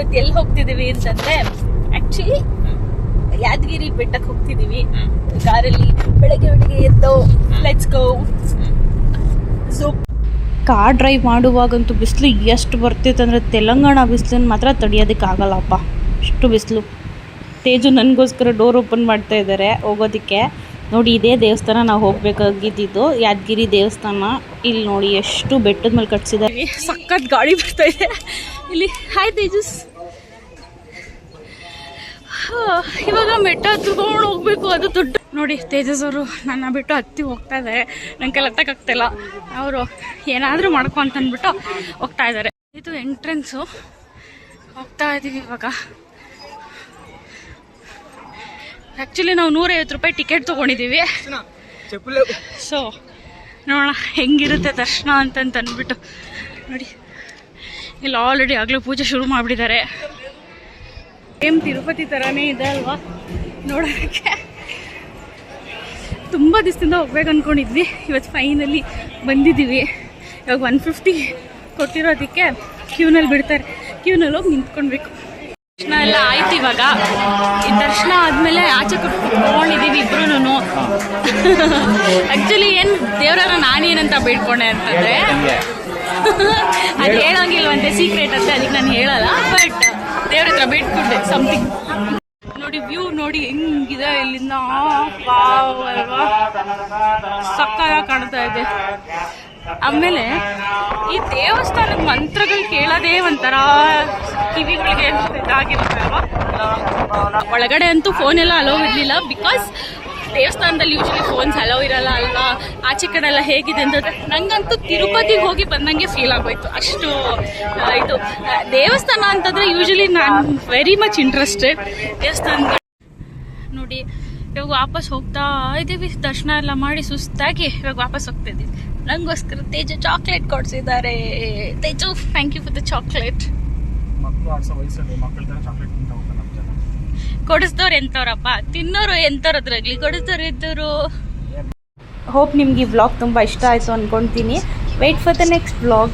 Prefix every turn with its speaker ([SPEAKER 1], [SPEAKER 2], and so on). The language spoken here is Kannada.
[SPEAKER 1] ಇವತ್ತು ಎಲ್ಲಿ ಹೋಗ್ತಿದೀವಿ ಅಂತಂದ್ರೆ ಆಕ್ಚುಲಿ ಯಾದಗಿರಿ ಬೆಟ್ಟಕ್ಕೆ ಹೋಗ್ತಿದೀವಿ. ಕಾರಲ್ಲಿ ಬೆಳಗ್ಗೆ ಬೆಳಗ್ಗೆ ಎದ್ದೋ let's go so
[SPEAKER 2] car drive ಮಾಡುವಾಗಂತೂ ಬಿಸಿಲು ಎಷ್ಟು ಬರ್ತಿತ್ತು ಅಂದರೆ ತೆಲಂಗಾಣ ಬಿಸಿಲನ್ನು ಮಾತ್ರ ತಡೆಯೋದಕ್ಕೆ ಆಗಲ್ಲಪ್ಪ. ಅಷ್ಟು ಬಿಸಿಲು. ತೇಜು ನನಗೋಸ್ಕರ ಡೋರ್ ಓಪನ್ ಮಾಡ್ತಾ ಇದ್ದಾರೆ ಹೋಗೋದಕ್ಕೆ. ನೋಡಿ ಇದೇ ದೇವಸ್ಥಾನ ನಾವು ಹೋಗಬೇಕಾಗಿದ್ದು ಯಾದಗಿರಿ ದೇವಸ್ಥಾನ. ಇಲ್ಲಿ ನೋಡಿ ಎಷ್ಟು ಬೆಟ್ಟದ ಮೇಲೆ ಕಟ್ಸಿದ್ದಾರೆ.
[SPEAKER 1] ಸಖತ್ ಗಾಡಿ ಬರ್ತಾ ಇದೆ. ಇಲ್ಲಿ ಹಾಯ್ ತೇಜಸ್. ಇವಾಗ ಮೆಟ್ಟ ಹತ್ಕೊಂಡು ಹೋಗ್ಬೇಕು, ಅದು ದೊಡ್ಡ. ನೋಡಿ, ತೇಜಸ್ ಅವರು ನನ್ನ ಬಿಟ್ಟು ಹತ್ತಿ ಹೋಗ್ತಾ ಇದ್ದಾರೆ ನನ್ನ ಕೈಲಿ ಅವರು ಏನಾದರೂ ಮಾಡ್ಕೊ ಅಂತಂದ್ಬಿಟ್ಟು ಹೋಗ್ತಾ ಇದ್ದಾರೆ ಇದು ಎಂಟ್ರೆನ್ಸು ಹೋಗ್ತಾ ಇದ್ದೀವಿ ಇವಾಗ. ಆ್ಯಕ್ಚುಲಿ ನಾವು ನೂರೈವತ್ತು ರೂಪಾಯಿ ಟಿಕೆಟ್ ತೊಗೊಂಡಿದ್ದೀವಿ ಸೊ ನೋಡೋಣ, ಹೆಂಗಿರುತ್ತೆ ದರ್ಶನ ಅಂತಂತ ಅಂದ್ಬಿಟ್ಟು ನೋಡಿ, ಇಲ್ಲಿ ಆಲ್ರೆಡಿ ಆಗಲೇ ಪೂಜೆ ಶುರು ಮಾಡಿಬಿಟ್ಟಿದ್ದಾರೆ. ಸೇಮ್ ತಿರುಪತಿ ಥರನೇ ಇದೆ ಅಲ್ವಾ? ನೋಡೋದಕ್ಕೆ. ತುಂಬ ದಿವಸದಿಂದ ಹೋಗ್ಬೇಕು ಅಂದ್ಕೊಂಡಿದ್ವಿ ಇವತ್ತು ಫೈನಲಿ ಬಂದಿದ್ದೀವಿ. ಇವಾಗ ಒನ್ ಫಿಫ್ಟಿ ಕೊಟ್ಟಿರೋದಕ್ಕೆ ಕ್ಯೂನಲ್ಲಿ ಬಿಡ್ತಾರೆ. ಕ್ಯೂನಲ್ಲಿ ಹೋಗಿ ನಿಂತ್ಕೊಳ್ಬೇಕು. ದರ್ಶನ ಎಲ್ಲ ಆಯ್ತು ಇವಾಗ. ಈ ದರ್ಶನ ಆದಮೇಲೆ ಆಚೆ ಕುತ್ಕೊಂಡಿದ್ದೀವಿ ಇಬ್ರು ಆ್ಯಕ್ಚುಲಿ ಏನು ದೇವರನ್ನ ನಾನೇನಂತ ಬೇಡ್ಕೊಂಡೆ ಅಂತಂದರೆ ಅದು ಹೇಳೋಂಗಿಲ್ವಂತೆ ಸೀಕ್ರೆಟ್ ಅಂತ ಅದಕ್ಕೆ ನಾನು ಹೇಳಲ್ಲ. ಬಟ್ ಹತ್ರ ಬೇಡ್ಕೊಂಡೆ ಸಮಥಿಂಗ್ ನೋಡಿ ವ್ಯೂ ನೋಡಿ ಹೆಂಗಿದೆ ಇಲ್ಲಿಂದ. ವಾವ್, ಅಲ್ವಾ? ಕಾಣ್ತಾ ಇದೆ. ಆಮೇಲೆ ಈ ದೇವಸ್ಥಾನದ ಮಂತ್ರಗಳು ಕೇಳೋದೇ ಒಂಥರ ಕಿವಿಗಳಿಗೆ ಅಲ್ವಾ? ಒಳಗಡೆ ಅಂತೂ ಫೋನ್ ಎಲ್ಲ ಅಲೋ ಇರ್ಲಿಲ್ಲ ಬಿಕಾಸ್ ದೇವಸ್ಥಾನದಲ್ಲಿ ಯೂಶಲಿ ಫೋನ್ಸ್ ಅಲೋ ಇರಲ್ಲ ಅಲ್ವಾ? ಆಚೆ ಕಡೆ ಎಲ್ಲ ಹೇಗಿದೆ ಅಂತಂದ್ರೆ ನಂಗಂತೂ ತಿರುಪತಿಗೆ ಹೋಗಿ ಬಂದಂಗೆ ಫೀಲ್ ಆಗೋಯ್ತು. ಅಷ್ಟು ಇದು ದೇವಸ್ಥಾನ ಅಂತಂದ್ರೆ ಯೂಶಲಿ ನಾನು ವೆರಿ ಮಚ್ ಇಂಟ್ರೆಸ್ಟೆಡ್ ದೇವಸ್ಥಾನ ನೋಡಿ, ಇವಾಗ ವಾಪಸ್ ಹೋಗ್ತಾ ಇದ್ದೀವಿ. ದರ್ಶನ ಎಲ್ಲ ಮಾಡಿ ಸುಸ್ತಾಗಿ ಇವಾಗ ವಾಪಸ್ ಹೋಗ್ತಾ ಇದ್ದೀವಿ. ನಂಗೋಸ್ಕರ Teju chocolate ಕೊಡ್ಸಿದ್ದಾರೆ. Teju thank you for the chocolate
[SPEAKER 3] ಮಕ್ಕಳು ಆಡ್ಸೋ ವಯಸ್ಸಲ್ಲಿ ಮಕ್ಕಳ ತರ ಚಾಕ್ಲೇಟ್ ತಿಂತ ಹೋಗ್ತಾರೆ ನಮ್ಮ ಜನ.
[SPEAKER 1] ಕೊಡಿಸ್ದವ್ರು ಎಂಥವ್ರಪ್ಪ? ತಿನ್ನೋರು ಎಂತವ್ರು ಅದ್ರಾಗ್ಲಿ ಕೊಡಿಸ್ದವ್ರು ಇದ್ದರು?
[SPEAKER 2] ಹೋಪ್ ನಿಮ್ಗೆ ಈ ವ್ಲಾಗ್ ತುಂಬ ಇಷ್ಟ ಆಯಿತು ಅಂದ್ಕೊಳ್ತೀನಿ wait for the next vlog